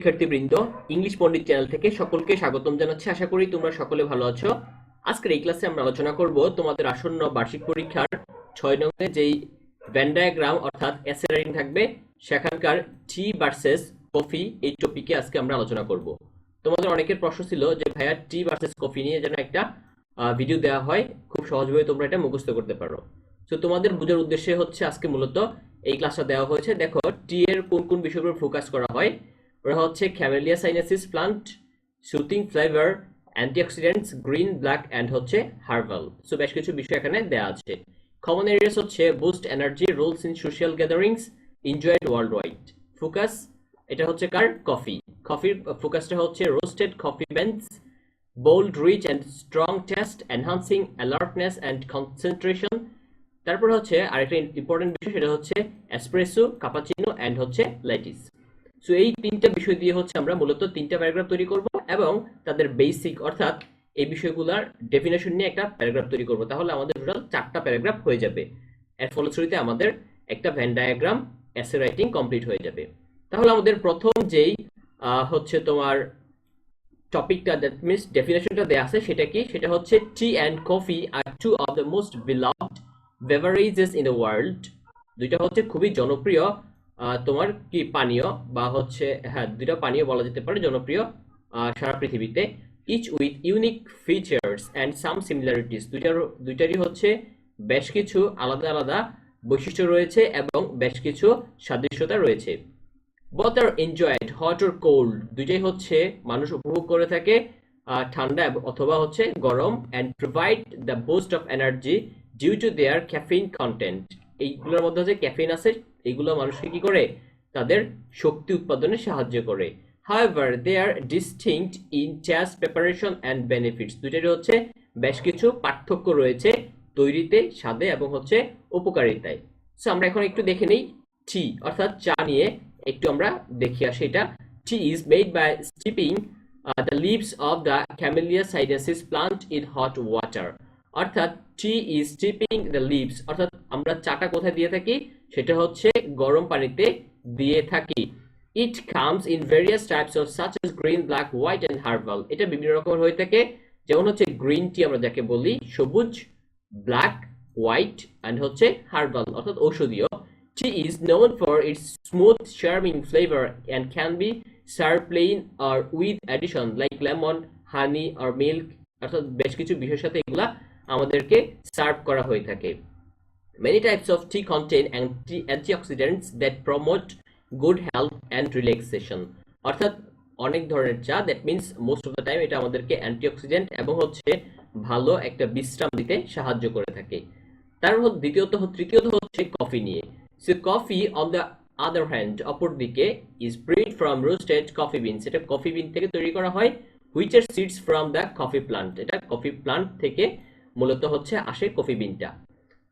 শিক্ষার্থীবৃন্দ, ইংলিশ পণ্ডিত চ্যানেল থেকে সকলকে স্বাগতম জানাচ্ছি। আশা করি তোমরা সকলে ভালো আছো। আজকের এই ক্লাসে আমরা আলোচনা করব তোমাদের আসন্ন বার্ষিক পরীক্ষার ছয় নঙ্গে যেই ভ্যান ডায়াগ্রাম অর্থাৎ এসে রাইটিং থাকবে, সেখানকার টি ভার্সেস কফি এই টপিকে আজকে আমরা আলোচনা করব। তোমাদের অনেকের প্রশ্ন ছিল যে, ভাইয়া টি ভার্সেস কফি নিয়ে যেন একটা ভিডিও দেওয়া হয়, খুব সহজভাবে তোমরা এটা মুখস্থ করতে পারো। তো তোমাদের বোঝার উদ্দেশ্যে হচ্ছে আজকে মূলত এই ক্লাসটা দেওয়া হয়েছে। দেখো টি এর কোন কোন বিষয়ের উপর ফোকাস করা হয় ওরা হচ্ছে camellia sinensis plant soothing flavour antioxidants green black and হচ্ছে হার্বাল সো বেশ কিছু বিষয় এখানে দেওয়া আছে কমন এরিয়াস হচ্ছে boost energy roles in social gatherings enjoyed worldwide focus এটা হচ্ছে কার? কফি কফির ফোকাসটা হচ্ছে roasted coffee beans bold, rich and strong test, enhancing alertness and concentration. তারপর হচ্ছে আরেকটা ইম্পর্টেন্ট বিষয় সেটা হচ্ছে এসপ্রেসো কাপাচিনো অ্যান্ড হচ্ছে লাইটিস সো এই তিনটা বিষয় দিয়ে হচ্ছে আমরা মূলত তিনটা প্যারাগ্রাফ তৈরি করব এবং তাদের বেসিক অর্থাৎ এই বিষয়গুলোর ডেফিনেশন নিয়ে একটা প্যারাগ্রাফ তৈরি করব। তাহলে আমাদের টোটাল চারটা প্যারাগ্রাফ হয়ে যাবে। এর ফলশ্রুতিতে আমাদের একটা ভ্যান ডায়াগ্রাম এসে রাইটিং কমপ্লিট হয়ে যাবে। তাহলে আমাদের প্রথম যেই হচ্ছে তোমার টপিকটা দ্যাট মিনস ডেফিনেশনটা দেয়া আছে সেটা কি? সেটা হচ্ছে tea and coffee are two of the most beloved beverages in the world দুইটা হচ্ছে খুবই জনপ্রিয় তোমার কি পানীয় বা হচ্ছে হ্যাঁ দুইটা পানীয় বলা যেতে পারে জনপ্রিয় সারা পৃথিবীতে। Each with unique features and some similarities দুইটার, দুইটারই হচ্ছে বেশ কিছু আলাদা আলাদা বৈশিষ্ট্য রয়েছে এবং বেশ কিছু সাদৃশ্যতা রয়েছে। Both are enjoyed hot or cold দুইটাই হচ্ছে মানুষ উপভোগ করে থাকে ঠান্ডা অথবা হচ্ছে গরম and provide the boost of energy due to their caffeine content এইগুলোর মধ্যে যে ক্যাফিন আছে এইগুলো মানুষকে কি করে? তাদের শক্তি উৎপাদনে সাহায্য করে। However, they are distinct in taste preparation and benefits. দুইটারই হচ্ছে বেশ কিছু পার্থক্য রয়েছে তৈরিতে, স্বাদে এবং হচ্ছে উপকারিতায়। সো আমরা এখন একটু দেখে নেই টি অর্থাৎ চা নিয়ে একটু আমরা দেখি আসি এটা। Tea is made by steeping the leaves of the camellia sinensis plant in hot water অর্থাৎ tea is steeping the leaves অর্থাৎ আমরা চাটা কোথায় দিয়ে থাকি? সেটা হচ্ছে গরম পানিতে দিয়ে থাকি। It comes in various types of such as green black white and herbal এটা বিভিন্ন রকমের হয়ে থাকে। যেমন হচ্ছে গ্রিন টি আমরা যাকে বলি সবুজ ব্ল্যাক হোয়াইট অ্যান্ড হচ্ছে হার্বাল অর্থাৎ ঔষধীয়। Tea is known for its smooth, charming flavor and can be served plain or with addition like lemon, honey or milk অর্থাৎ বেশ কিছু বিষয়ের সাথে এগুলা আমাদেরকে সার্ভ করা হয়ে থাকে। Many types of tea contain anti, antioxidants that promote good health and relaxation. অর্থাৎ অনেক ধরনের চা that means most of the time এটা আমাদেরকে অ্যান্টিঅক্সিডেন্ট এবং হচ্ছে ভালো একটা বিশ্রাম দিতে সাহায্য করে থাকে। তারপর দ্বিতীয়ত তৃতীয়ত হচ্ছে কফি নিয়ে। So coffee on the other hand অপরদিকে is brewed from roasted coffee beans এটা কফি বিন থেকে তৈরি করা হয় which are seeds from the coffee plant এটা কফি প্লান্ট থেকে মূলত হচ্ছে আসে coffee বিনটা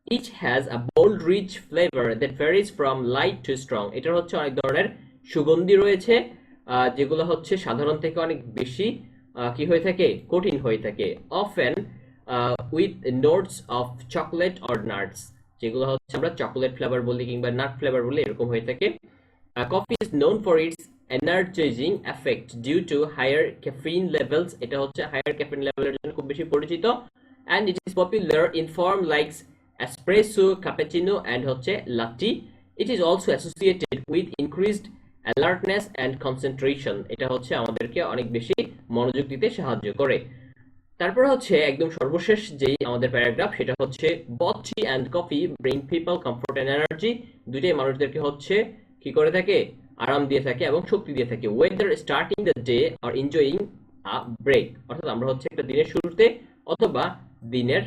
each has a bold rich flavour that varies from light to strong এটার হচ্ছে অনেক ধরনের সুগন্ধি রয়েছে যেগুলো হচ্ছে সাধারণ থেকে অনেক বেশি কি হয়ে থাকে? কঠিন হয়ে থাকে। Often with notes of chocolate or nuts যেগুলো হচ্ছে আমরা চকলেট ফ্লেভার বলি কিংবা নাট ফ্লেভার বলি, এরকম হয়ে থাকে। Coffee is known for its energising effect due to higher caffeine levels এটা হচ্ছে হায়ার ক্যাফিন লেভেলের জন্য খুব বেশি পরিচিত। And it is popular in form likes espresso cappuccino and হচ্ছে latte it is also associated with increased alertness and concentration এটা হচ্ছে আমাদেরকে অনেক বেশি মনোযোগ দিতে সাহায্য করে। তারপর হচ্ছে একদম সর্বশেষ যেই আমাদের প্যারাগ্রাফ, সেটা হচ্ছে tea and coffee bring people comfort and energy দুইটাই মানুষদেরকে হচ্ছে কি করে থাকে? আরাম দিয়ে থাকে এবং শক্তি দিয়ে থাকে। Whether starting the day are enjoying a break অর্থাৎ আমরা হচ্ছে একটা দিনের শুরুতে অথবা দিনের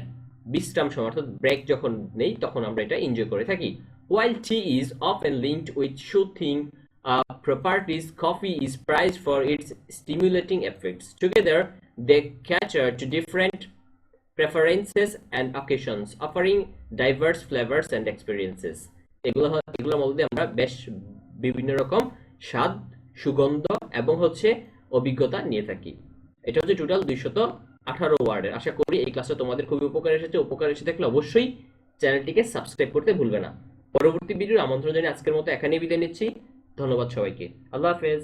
বিশ্রাম সময় অর্থাৎ ব্রেক যখন নেই, তখন আমরা এটা এনজয় করে থাকি। ওয়াইল টি ইজ অফ and linked with soothing properties coffee is prized for its stimulating effects together they cater to different preferences and occasions offering diverse flavours and experiences এগুলো এগুলোর মধ্যে আমরা বেশ বিভিন্ন রকম স্বাদ, সুগন্ধ এবং হচ্ছে অভিজ্ঞতা নিয়ে থাকি। এটা হচ্ছে টোটাল দুইশত আঠারো ওয়ার্ডের আশা করি এই ক্লাসটা তোমাদের খুবই উপকার এসেছে। উপকার এসে থাকলে অবশ্যই চ্যানেলটিকে সাবস্ক্রাইব করতে ভুলবে না। পরবর্তী ভিডিওর আমন্ত্রণ জানিয়ে আজকের মতো এখানেই বিদায় নিচ্ছি। ধন্যবাদ সবাইকে। আল্লাহ হাফেজ।